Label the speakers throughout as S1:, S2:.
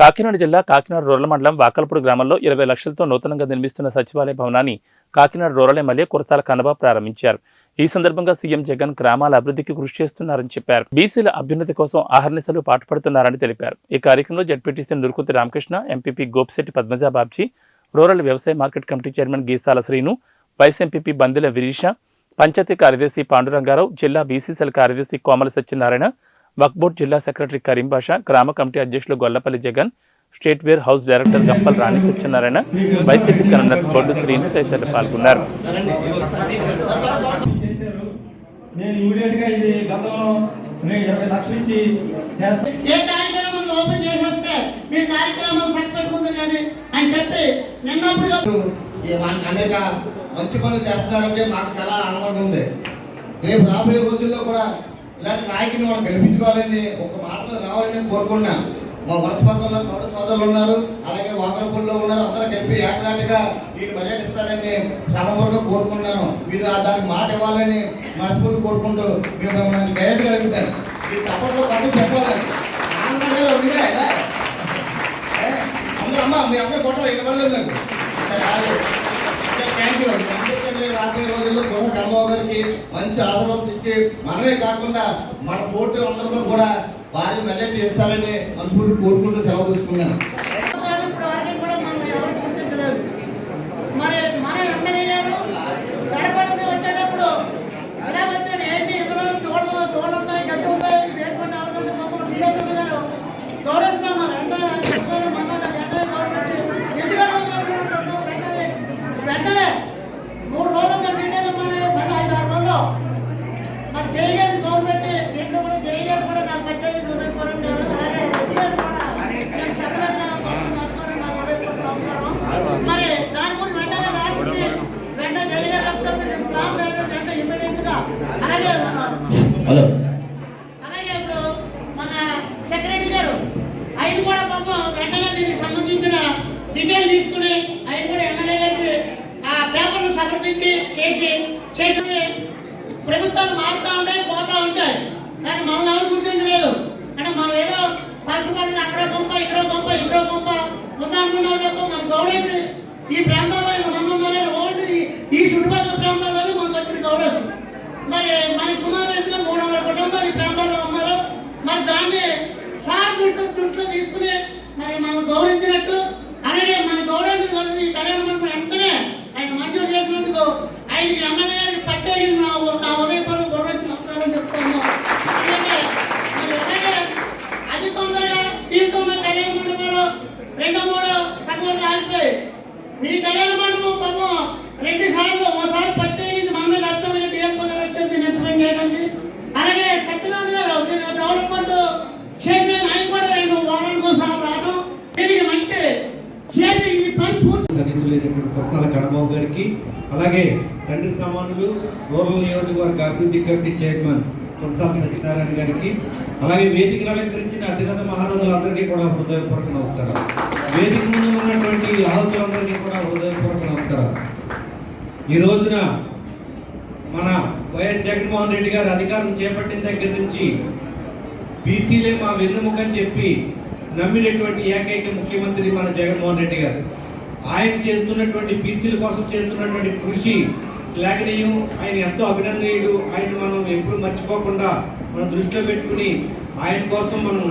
S1: కాకినాడ జిల్లా కాకినాడ రూరల్ మండలం వాకల్పూడి గ్రామంలో ఇరవై లక్షలతో నూతనంగా నిర్మిస్తున్న సచివాలయ భవనాన్ని కాకినాడ రూరల్ ఎమ్మెల్యే కురతాల కన్నబా ప్రారంభించారు. ఈ సందర్భంగా సీఎం జగన్ గ్రామాల అభివృద్ధికి కృషి చేస్తున్నారని చెప్పారు. బీసీల అభ్యున్నతి కోసం ఆహర్నిశలు పాటుపడుతున్నారని తెలిపారు. ఈ కార్యక్రమంలో ZPTC Nurukuti Ramakrishna MPP Gopisetti Padmaja Babji rural వ్యవసాయ market committee chairman Geesala Srinu vice MPP Bandela Virisha panchayat కార్యదర్శి పాండురంగారావు జిల్లా బీసీసీల కార్యదర్శి కోమల సత్యనారాయణ వక్బోర్డ్ జిల్లా సెక్రటరీ కరీం బాషా గ్రామ కమిటీ అధ్యక్షులు Gollapalli Jagan state warehouse director Gampal Rani Satyanarayana YCP convener Boddu Srinu తదితరులు పాల్గొన్నారు.
S2: చేశారు నేను ఇమీడియట్గా ఇది గతంలో నేను ఇరవై లక్షలు ఇచ్చి చేస్తాను
S3: ఏ కార్యక్రమం ఓపెన్ చేసేస్తే మీరు కార్యక్రమాలు సెట్ పెట్టుకుంది కానీ అని చెప్పి నిన్నప్పుడు
S4: ఈ వా- అనేక మంచి పనులు చేస్తున్నారంటే మాకు చాలా ఆనందంగా ఉంది. రేపు రాబోయే రోజుల్లో కూడా ఇలాంటి నాయకుని మనం గెలిపించుకోవాలని ఒక మాట రావాలని కోరుకున్నా మా వలస పదంలో గౌడ సోదరులు ఉన్నారు అలాగే వాకలపూడిలో ఉన్నారు అందరూ కలిపి ఏకదాటిగా వీళ్ళు మెజార్టీ ఇస్తారని సభమూలంగా కోరుకున్నాను మీరు దానికి మాట ఇవ్వాలని మనస్ఫూర్తి కోరుకుంటూ మేము మిమ్మల్ని డైరెక్ట్గా అడుగుతాను. ఈ తప్పట్లో పని చెప్పాలి. ఆంధ్రప్రదేశ్లో ఉండే అందరూ అమ్మ మీ అందరూ ఫోటోలు ఇవ్వలేదు నాకు. సరే థ్యాంక్ యూ రాబోయే రోజుల్లో కూడా కర్మబాబు గారికి మంచి ఆదరణ ఇచ్చి మనమే కాకుండా మన పోటీ అందరితో కూడా భారీ మెజార్టీ ఇస్తారని మనస్ఫూర్తి కోరుకుంటూ సెలవు తీసుకున్నాను
S3: ఇప్పుడు వరకు కూడా మనం ఎవరు గుర్తించలేదు మరి మన ఎమ్మెల్యే గారు గడపడికి వచ్చేటప్పుడు ఎలా వచ్చాడు ఏంటి ఇందులో తోడు తోడు ఉంటాయి గడ్డి ఉంటాయి వేసుకుంటే అవసరం పాపం డిఎస్ఎల్ గారు తోడేస్తున్నాం మరి వెంటనే తీసుకొని మసాలా వెంటనే గవర్నమెంట్ ఎందుకంటే వెంటనే వెంటనే మూడు రోజులు కంటే మరి మళ్ళీ ఐదు ఆరు రోజులు మరి చేయలేదు గవర్నమెంట్ దీంట్లో కూడా చేయలేదు కూడా నాకు వచ్చేది ఉదయపురం గారు అలాగే ఉదయం కూడా నేను సఫలంగా నడుచుకొని నాకు ఉదయపురం నమస్కారం మరి దాని గురించి వెంటనే రాసిచ్చి వెంటనే చేయగలుగుతాం ప్లాన్ లేదు వెంటనే ఇమ్మీడియట్గా అలాగే
S4: హలో.
S3: అలాగే ఇప్పుడు మన సెక్రటరీ గారు ఆయన కూడా పాపం వెంటనే దీనికి సంబంధించిన డీటెయిల్ తీసుకుని ఆయన కూడా ఎమ్మెల్యే గారికి ఆ పేపర్ను సమర్థించి చేసి చేసి ప్రభుత్వాలు మారుతూ ఉంటాయి పోతూ ఉంటాయి. కానీ మనల్ని ఎవరు గుర్తించలేదు. అంటే మనం ఏదో పంచపల్లి అక్కడ గొప్ప గొప్ప ఇక్కడ దాన్ని సార్ దృష్టి దృష్టిలో తీసుకుని మరి మనం గౌరవించినట్టు అలాగే మన గౌరవించిన కలిసి కళ్యాణ మండపం వెంటనే ఆయన మంజూరు చేసినందుకు ఆయనకి ఎమ్మెల్యే గారికి ప్రత్యేకంగా నా ఉ- గౌరవించి నమస్కారం చెప్తాను. అలాగే మరి అలాగే అతి తొందరగా తీసుకున్న కళ్యాణ మండపాలు రెండో మూడో సగం ఆగిపోయి మీ కళ్యాణ మండపం పాపం రెండు సార్లు ఓసారి పట్టేది మన మీద అర్థం డిఎల్పో గారు వచ్చేది ఎక్స్ప్లెయిన్ చేయడానికి అలాగే సత్యనారాయణ గారు దీని డెవలప్మెంట్ చేసిన ఆయన కూడా రెండు వారానికి ఒకసారి రావడం దీనికి మంచి చేసి ఇది పని పూర్తి
S2: సన్నిహితులైనటువంటి కొరసాల కన్నబాబు గారికి అలాగే తండ్రి సమానులు రూరల్ నియోజకవర్గ అభివృద్ధి కమిటీ చైర్మన్ కురసాల సత్యనారాయణ గారికి అలాగే వేదికను అలంకరించిన అధిగత మహారాజులందరికీ కూడా హృదయపూర్వక నమస్కారం వేదిక ముందు ఉన్నటువంటి ఆహుతులందరికీ కూడా హృదయపూర్వక నమస్కారం ఈ రోజున మన వైఎస్ జగన్మోహన్ రెడ్డి గారు అధికారం చేపట్టిన దగ్గర నుంచి బీసీలే మా వెన్నుముకని చెప్పి నమ్మినటువంటి ఏకైక ముఖ్యమంత్రి మన జగన్మోహన్ రెడ్డి గారు. ఆయన చేస్తున్నటువంటి బీసీల కోసం చేస్తున్నటువంటి కృషి శ్లాఘనీయం. ఆయన ఎంతో అభినందనీయుడు. ఆయన మనం ఎప్పుడు మర్చిపోకుండా మనం దృష్టిలో పెట్టుకుని ఆయన కోసం మనం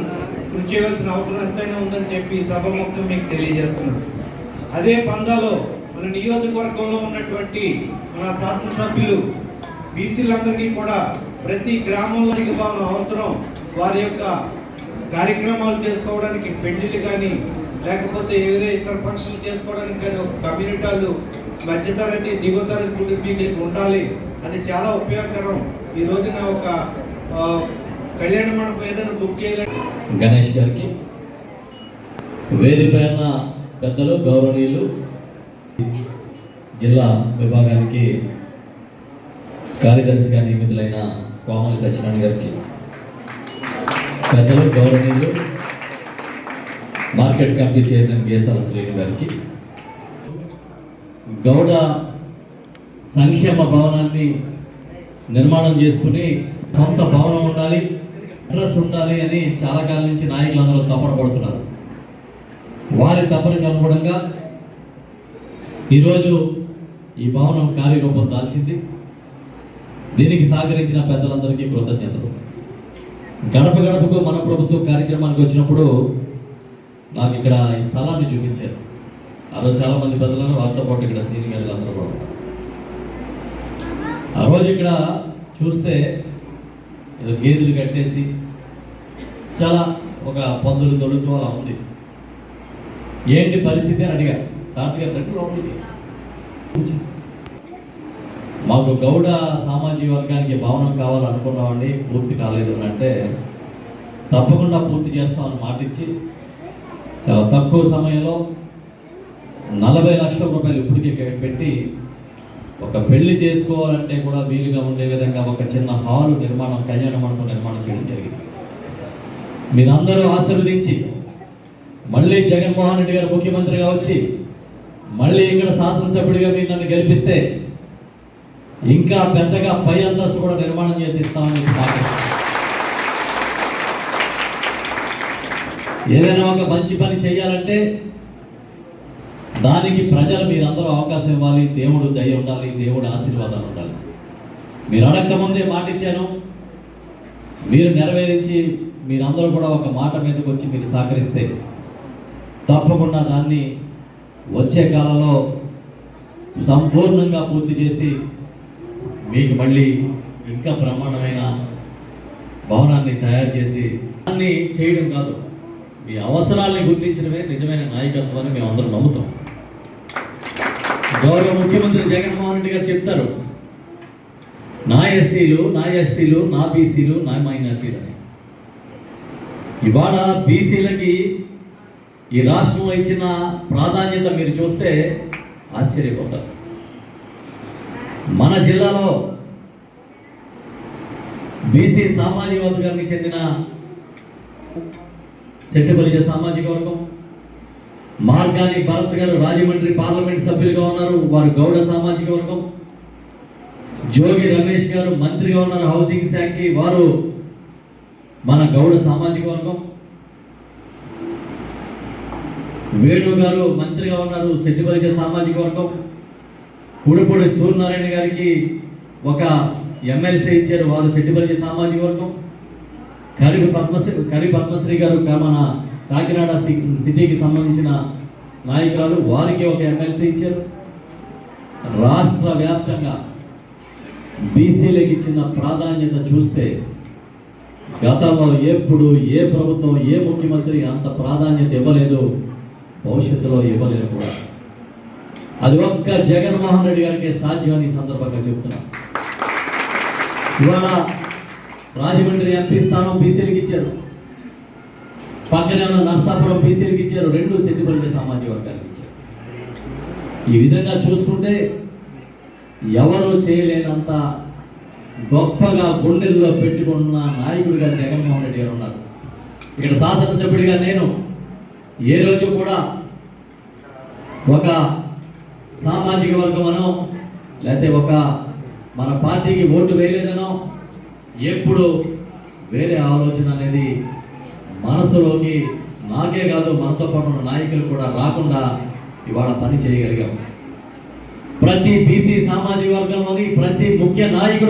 S2: కృషి చేయవలసిన అవసరం ఎంతైనా ఉందని చెప్పి సభ మొత్తం మీకు తెలియజేస్తున్నాను. అదే పందాలో మన నియోజకవర్గంలో ఉన్నటువంటి మన శాసనసభ్యులు బీసీలందరికీ కూడా ప్రతి గ్రామంలో ఇవ్వాలని అవసరం వారి యొక్క కార్యక్రమాలు చేసుకోవడానికి పెళ్ళిళ్ళు కానీ లేకపోతే ఏదో ఇతర ఫంక్షన్లు చేసుకోవడానికి కానీ ఒక కమ్యూనిటీలు మధ్యతరగతి దిగువ తరగతి కుటుంబీకులకు ఉండాలి. అది చాలా ఉపయోగకరం. ఈ రోజున ఒక కళ్యాణ మండపం ఏదైనా బుక్ చేయలేదు
S5: గణేష్ గారికి వేదిక పైన పెద్దలు గౌరవనీయులు జిల్లా విభాగానికి కార్యదర్శిగా నియమితులైన కోమలి సత్యనారాయణ గారికి పెద్దలు గౌరవనీయులు market committee chairman Gesala Srinu గారికి. గౌడ సంక్షేమ భవనాన్ని నిర్మాణం చేసుకుని సొంత భవనం ఉండాలి అడ్రస్ ఉండాలి అని చాలా కాలం నుంచి నాయకులందరూ తపన పడుతున్నారు. వారి తపనకు అనుగుణంగా ఈరోజు ఈ భవనం కార్యరూపం దాల్చింది. దీనికి సహకరించిన పెద్దలందరికీ కృతజ్ఞతలు. గడప గడపకు మన ప్రభుత్వం కార్యక్రమానికి వచ్చినప్పుడు నాకు ఇక్కడ ఈ స్థలాన్ని చూపించారు. ఆ రోజు చాలా మంది పెద్దలను వారితో పాటు ఇక్కడ సీనియర్ అందరూ కూడా ఆ రోజు ఇక్కడ చూస్తే ఏదో గేదెలు కట్టేసి చాలా ఒక పందులు తొలుతూ అలా ఉంది. ఏంటి పరిస్థితి అని అడిగా సాటిగా కట్టి లోపలికి మాకు గౌడ సామాజిక వర్గానికి భవనం కావాలనుకున్నామండి పూర్తి కాలేదు అని అంటే తప్పకుండా పూర్తి చేస్తామని మాటిచ్చి చాలా తక్కువ సమయంలో నలభై లక్షల రూపాయలు ఇప్పటికే పెట్టి ఒక పెళ్ళి చేసుకోవాలంటే కూడా వీలుగా ఉండే విధంగా ఒక చిన్న హాల్ నిర్మాణం కళ్యాణ మండపం నిర్మాణం చేయడం జరిగింది. మీరందరూ ఆశీర్వదించి మళ్ళీ జగన్మోహన్ రెడ్డి గారు ముఖ్యమంత్రిగా వచ్చి మళ్ళీ ఇక్కడ శాసనసభ్యుడిగా మీరు నన్ను గెలిపిస్తే ఇంకా పెద్దగా పై అంతస్తు కూడా నిర్మాణం చేసి ఇస్తామని చెప్పి మాట ఇస్తున్నాను. ఏదైనా ఒక మంచి పని చేయాలంటే దానికి ప్రజలు మీరందరూ అవకాశం ఇవ్వాలి. దేవుడు దయ ఉండాలి దేవుడు ఆశీర్వాదాలు ఉండాలి. మీరు అడక్క ముందే మాట ఇచ్చాను మీరు నెరవేరించి మీరందరూ కూడా ఒక మాట మీదకి వచ్చి మీరు సహకరిస్తే తప్పకుండా దాన్ని వచ్చే కాలంలో సంపూర్ణంగా పూర్తి చేసి మీకు మళ్ళీ ఇంకా బ్రహ్మాండమైన భవనాన్ని తయారు చేసి దాన్ని చేయడం కాదు. మీ అవసరాల్ని గుర్తించడమే నిజమైన నాయకత్వాన్ని మేము అందరం నమ్ముతాం. గౌరవ ముఖ్యమంత్రి జగన్మోహన్ రెడ్డి గారు చెప్తారు నా ఎస్సీలు నా ఎస్టీలు నా బీసీలు నా మైనార్టీలు అని ఇవాళ బీసీలకి ఈ రాష్ట్రం ఇచ్చిన ప్రాధాన్యత మీరు చూస్తే ఆశ్చర్యపోతారు. మన జిల్లాలో బీసీ సామాజిక వర్గానికి చెందిన సెట్టిబలిజ సామాజిక వర్గం. మార్గాని భరత్ గారు రాజమండ్రి పార్లమెంట్ సభ్యులుగా ఉన్నారు వారు గౌడ సామాజిక వర్గం. జోగి రమేష్ గారు మంత్రిగా ఉన్నారు హౌసింగ్ శాఖకి వారు మన గౌడ సామాజిక వర్గం. వేణు గారు మంత్రిగా ఉన్నారు సెట్టిబలిజ సామాజిక వర్గం. కుడిపూడి సూర్యనారాయణ గారికి ఒక ఎమ్మెల్సీ ఇచ్చారు వారు సెట్టిబలిజ సామాజిక వర్గం. కడిపి పద్మశ్రీ కడి పద్మశ్రీ గారు మన కాకినాడ సి- సిటీకి సంబంధించిన నాయకురాలు. వారికి ఒక ఎమ్మెల్సీ ఇచ్చారు. రాష్ట్ర వ్యాప్తంగా బీసీలకు ఇచ్చిన ప్రాధాన్యత చూస్తే గతంలో ఎప్పుడు ఏ ప్రభుత్వం ఏ ముఖ్యమంత్రి అంత ప్రాధాన్యత ఇవ్వలేదు భవిష్యత్తులో ఇవ్వలేరు కూడా. అది ఒక్క జగన్మోహన్ రెడ్డి గారికి సాధ్యమని సందర్భంగా చెప్తున్నా. ఇవాళ రాజమండ్రి ఎంపీ స్థానం బీసీలకు ఇచ్చారు. పక్కనే ఉన్న నర్సాపురం బీసీలకు ఇచ్చారు. రెండు సెట్టిపల్లి సామాజిక వర్గానికి ఇచ్చారు. ఈ విధంగా చూసుకుంటే ఎవరు చేయలేనంత గొప్పగా గుండెల్లో పెట్టుకున్న నాయకుడిగా జగన్మోహన్ రెడ్డి గారు ఉన్నారు. ఇక్కడ శాసనసభ్యుడిగా నేను ఏ రోజు కూడా ఒక సామాజిక వర్గమనో లేకపోతే ఒక మన పార్టీకి ఓటు వేయలేదనో ఎప్పుడు వేరే ఆలోచన అనేది మనసులోకి నాకే కాదు మనతో పాటు ఉన్న నాయకులు కూడా రాకుండా ఇవాళ పని చేయగలిగాం. ప్రతి బీసీ సామాజిక వర్గంలోని ప్రతి ముఖ్య నాయకుడు